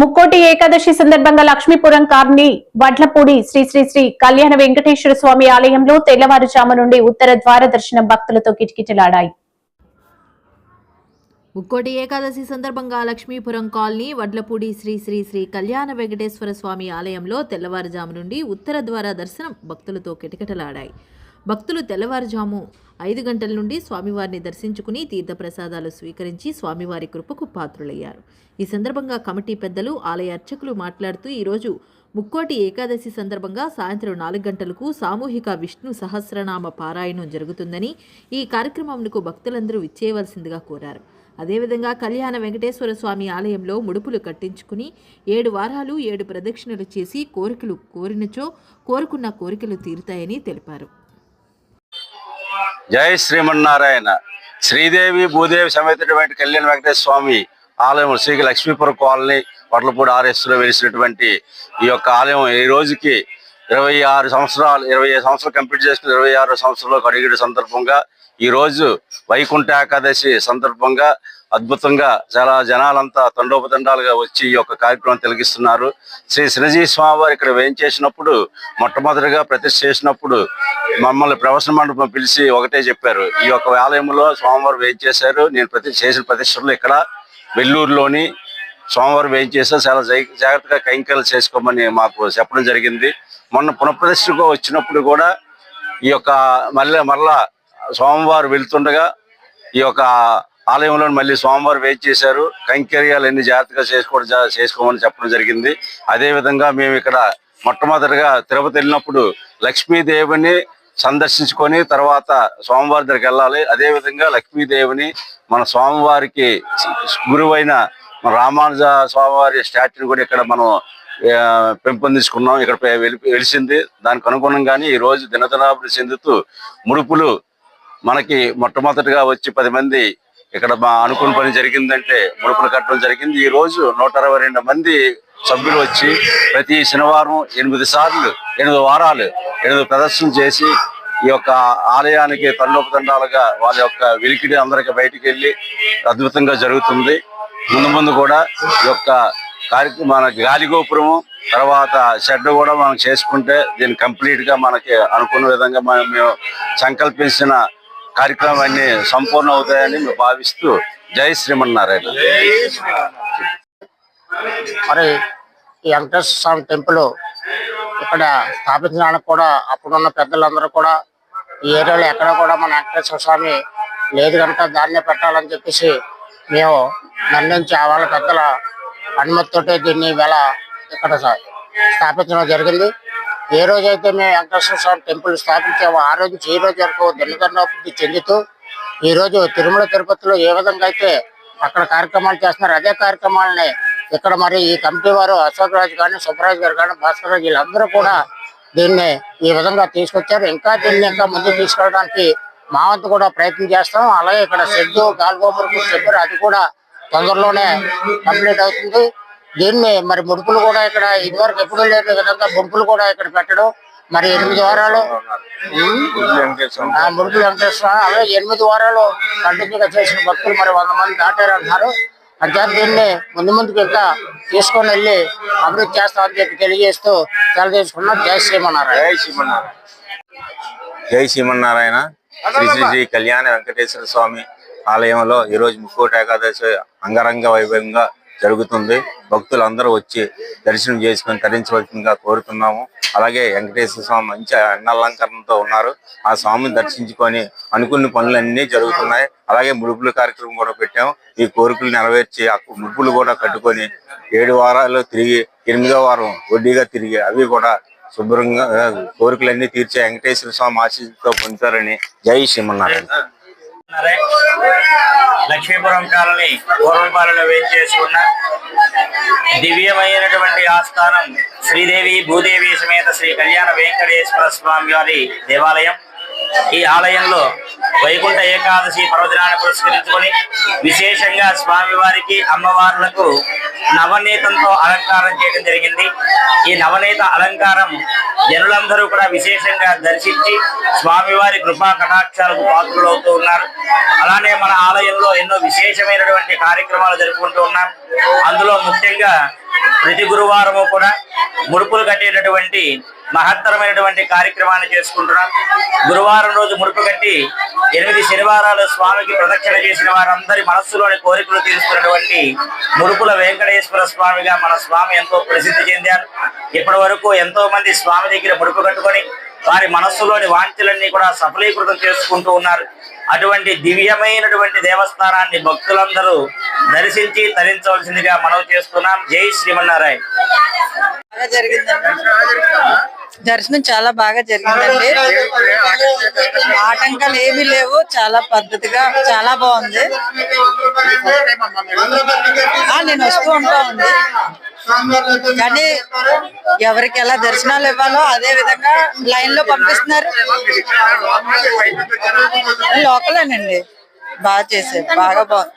ముక్కోటి ఏకాదశి సందర్భంగా లక్ష్మీపురం కార్ని వడ్లపూడి శ్రీ శ్రీ శ్రీ కళ్యాణ వెంకటేశ్వర స్వామి ఆలయంలో తెల్లవారుజాము నుండి ఉత్తర ద్వార దర్శనం భక్తులతో కిటకిటలాడాయి. ముక్కోటి ఏకాదశి సందర్భంగా లక్ష్మీపురం కాలనీ వడ్లపూడి శ్రీ శ్రీ శ్రీ కళ్యాణ వెంకటేశ్వర స్వామి ఆలయంలో తెల్లవారుజాము నుండి ఉత్తర ద్వార దర్శనం భక్తులతో కిటకిటలాడాయి. భక్తులు తెల్లవారుజాము ఐదు గంటల నుండి స్వామివారిని దర్శించుకుని తీర్థప్రసాదాలు స్వీకరించి స్వామివారి కృపకు పాత్రులయ్యారు. ఈ సందర్భంగా కమిటీ పెద్దలు ఆలయ అర్చకులు మాట్లాడుతూ ఈరోజు ముక్కోటి ఏకాదశి సందర్భంగా సాయంత్రం నాలుగు గంటలకు సామూహిక విష్ణు సహస్రనామ పారాయణం జరుగుతుందని ఈ కార్యక్రమంకు భక్తులందరూ విచ్చేయవలసిందిగా కోరారు. అదేవిధంగా కళ్యాణ వెంకటేశ్వర స్వామి ఆలయంలో ముడుపులు కట్టించుకుని ఏడు వారాలు ఏడు ప్రదక్షిణలు చేసి కోరికలు కోరినచో కోరుకున్న కోరికలు తీరుతాయని తెలిపారు. జై శ్రీమన్నారాయణ. శ్రీదేవి భూదేవి సమేతటువంటి కళ్యాణ వెంకటేశ్వర స్వామి ఆలయం శ్రీ లక్ష్మీపురం కాలనీ వడ్లపూడి ఆర్ఎస్లో వెలిసినటువంటి ఈ యొక్క ఆలయం ఈ రోజుకి ఇరవై ఆరు సంవత్సరాలు ఇరవై ఐదు సంవత్సరాలు కంప్లీట్ చేసుకుని ఇరవై ఆరు సంవత్సరంలో అడిగిన సందర్భంగా ఈ రోజు వైకుంఠ ఏకాదశి సందర్భంగా అద్భుతంగా చాలా జనాలంతా తండోపతండాలుగా వచ్చి ఈ యొక్క కార్యక్రమం తిలగిస్తున్నారు. శ్రీ శ్రీజీ స్వామివారు ఇక్కడ వేయించేసినప్పుడు మొట్టమొదటిగా ప్రతిష్ఠ చేసినప్పుడు మమ్మల్ని ప్రవసన మండపం పిలిచి ఒకటే చెప్పారు. ఈ యొక్క ఆలయంలో స్వామివారు వేయించేశారు నేను ప్రతి చేసిన ప్రతిష్టలు ఇక్కడ. వెల్లూరులోని సోమవారం వేయించేసారు చాలా జై- జాగ్రత్తగా కైంకర్యలు చేసుకోమని మాకు చెప్పడం జరిగింది. మొన్న పునఃప్రతిష్ఠకు వచ్చినప్పుడు కూడా ఈ యొక్క మళ్ళీ మరలా సోమవారం వెళ్తుండగా ఈ యొక్క ఆలయంలో మళ్ళీ సోమవారం వెయిట్ చేశారు? కైంకర్యాలు అన్ని జాగ్రత్తగా చేసుకోవడం జా- చేసుకోమని చెప్పడం జరిగింది. అదేవిధంగా మేము ఇక్కడ మొట్టమొదటిగా తిరుపతి వెళ్ళినప్పుడు లక్ష్మీదేవిని సందర్శించుకొని తర్వాత స్వామివారి దగ్గరికి వెళ్ళాలి. అదే విధంగా లక్ష్మీదేవిని మన స్వామివారికి గురువైన మన రామానుజ స్వామివారి స్టాచ్యూని కూడా ఇక్కడ మనం పెంపొందించుకున్నాం. ఇక్కడ వెలిసింది. దానికి అనుగుణంగానే ఈ రోజు దినదినాభివృద్ధి చెందుతూ ముడుపులు మనకి మొట్టమొదటిగా వచ్చి పది మంది ఇక్కడ మా అనుకున్న పని జరిగిందంటే ముడుపులు కట్టడం జరిగింది. ఈ రోజు నూట అరవై రెండు మంది సభ్యులు వచ్చి ప్రతి శనివారం ఎనిమిది సార్లు ఎనిమిది వారాలు ఎనిమిది ప్రదర్శనలు చేసి ఈ యొక్క ఆలయానికి తండోపతండాలుగా వాళ్ళ యొక్క వెలికిడి అందరికి బయటికి వెళ్ళి అద్భుతంగా జరుగుతుంది. ముందు ముందు కూడా ఈ యొక్క కార్యక్రమం మన గాలి గోపురము తర్వాత షెడ్ కూడా మనం చేసుకుంటే దీన్ని కంప్లీట్గా మనకి అనుకున్న విధంగా మనం మేము సంకల్పించిన కార్యక్రమాన్ని సంపూర్ణ అవుతాయని మేము భావిస్తూ జై శ్రీమన్నారాయణ. మరి ఈ వెంకటేశ్వర స్వామి టెంపుల్ ఇక్కడ స్థాపించడానికి కూడా అప్పుడున్న పెద్దలందరూ కూడా ఈ ఏరియాలో ఎక్కడ కూడా మన వెంకటేశ్వర స్వామి లేదు కనుక దాన్నే పెట్టాలని చెప్పేసి మేము నిర్ణయించి వాళ్ళ పెద్దల అనుమతితోటే దీన్ని వేళ ఇక్కడ స్థాపించడం జరిగింది. ఏ రోజైతే మేము వెంకటేశ్వర స్వామి టెంపుల్ స్థాపించామో ఆ రోజు ఈ రోజు వరకు దినదన్నాభివృద్ధి చెందుతూ ఈ రోజు తిరుమల తిరుపతిలో ఏ విధంగా అయితే అక్కడ కార్యక్రమాలు చేస్తున్నారు అదే కార్యక్రమాలని ఇక్కడ మరి ఈ కమిటీ వారు అశోక్ రాజు కానీ సుబ్బరాజు గారు కానీ భాస్కర్ రాజు వీళ్ళందరూ కూడా దీన్ని ఈ విధంగా తీసుకొచ్చారు. ఇంకా దీన్ని ఇంకా ముందుకు తీసుకెళ్ళడానికి మా వంతు కూడా ప్రయత్నం చేస్తాం. అలాగే ఇక్కడ షెడ్ గాల్గోపురం చెప్పారు అది కూడా తొందరలోనే కంప్లీట్ అవుతుంది. దీన్ని మరి ముడుపులు కూడా ఇక్కడ ఇదివరకు ఎప్పుడు లేని విధంగా ముడుపులు కూడా ఇక్కడ పెట్టడం. మరి ఎనిమిది వారాలు. ముడుపులు వెంకటేశ్వర అలాగే ఎనిమిది వారాలు కంటిన్యూగా చేసిన భక్తులు మరి వంద మంది దాటారు అంటున్నారు అంటే దీన్ని ముందు ముందుకు ఇంకా తీసుకొని వెళ్ళి అభివృద్ధి చేస్తామని చెప్పి తెలియజేస్తూ తెలియజేసుకున్నాం జై శ్రీమన్నారాయణ. జై శ్రీమన్నారాయణ. శ్రీ శ్రీ శ్రీ కళ్యాణ వెంకటేశ్వర స్వామి ఆలయంలో ఈరోజు ముక్కోటి ఏకాదశి అంగరంగ వైభవంగా జరుగుతుంది. భక్తులు అందరూ వచ్చి దర్శనం చేసుకుని తరించవలసిందిగా కోరుతున్నాము. అలాగే వెంకటేశ్వర స్వామి మంచి అన్నలంకరణతో ఉన్నారు. ఆ స్వామిని దర్శించుకొని అనుకున్న పనులన్నీ జరుగుతున్నాయి. అలాగే ముడుపుల కార్యక్రమం కూడా పెట్టాము. ఈ కోరికలు నెరవేర్చి ఆ ముడుపులు కూడా కట్టుకొని ఏడు వారాలు తిరిగి ఎనిమిదో వారం వడ్డీగా తిరిగి అవి కూడా శుభ్రంగా కోరికలన్నీ తీర్చే వెంకటేశ్వర స్వామి ఆశీస్సుతో పొందుతారని జై శ్రీమన్నారాయణ. లక్ష్మీపురం కాలనీ పూర్వపాలన వేయించేసి ఉన్న దివ్యమైనటువంటి ఆస్థానం శ్రీదేవి భూదేవి సమేత శ్రీ కళ్యాణ వెంకటేశ్వర స్వామి వారి దేవాలయం. ఈ ఆలయంలో వైకుంఠ ఏకాదశి పర్వదినాన్ని పురస్కరించుకొని విశేషంగా స్వామివారికి అమ్మవార్లకు నవనీతంతో అలంకారం చేయడం జరిగింది. ఈ నవనీత అలంకారం జనులందరూ కూడా విశేషంగా దర్శించి స్వామివారి కృపా కటాక్షాలకు పాత్రులవుతూ ఉన్నారు. అలానే మన ఆలయంలో ఎన్నో విశేషమైనటువంటి కార్యక్రమాలు జరుపుకుంటూ ఉన్నాం. అందులో ముఖ్యంగా ప్రతి గురువారము కూడా ముడుపులు కట్టేటటువంటి మహత్తరమైనటువంటి కార్యక్రమాన్ని చేసుకుంటున్నాం. గురువారం రోజు ముడుపు కట్టి ఎనిమిది శనివారాలు స్వామికి ప్రదక్షిణ చేసిన వారందరి మనస్సులోని కోరికలు తీరుస్తున్నటువంటి ముడుపుల వెంకటేశ్వర స్వామిగా మన స్వామి ఎంతో ప్రసిద్ధి చెందారు. ఇప్పటి వరకు ఎంతో మంది స్వామి దగ్గర ముడుపు కట్టుకొని వారి మనస్సులోని వాంఛలన్నీ కూడా సఫలీకృతం చేసుకుంటూ ఉన్నారు. అటువంటి దివ్యమైనటువంటి దేవస్థానాన్ని భక్తులందరూ దర్శించి తరించవలసిందిగా మనం చేస్తున్నాం. జై శ్రీమన్నారాయణ. బాగా దర్శనం చాలా బాగా జరిగిందండి. ఆటంకాలు ఏమీ లేవు. చాలా పద్ధతిగా చాలా బాగుంది. నేను వస్తూ ఉంటా ఉంది. కానీ ఎవరికి ఎలా దర్శనాలు ఇవ్వాలో అదే విధంగా లైన్లో పంపిస్తున్నారు. లోకలేనండి బాగా చేశారు. బాగా బాగుంది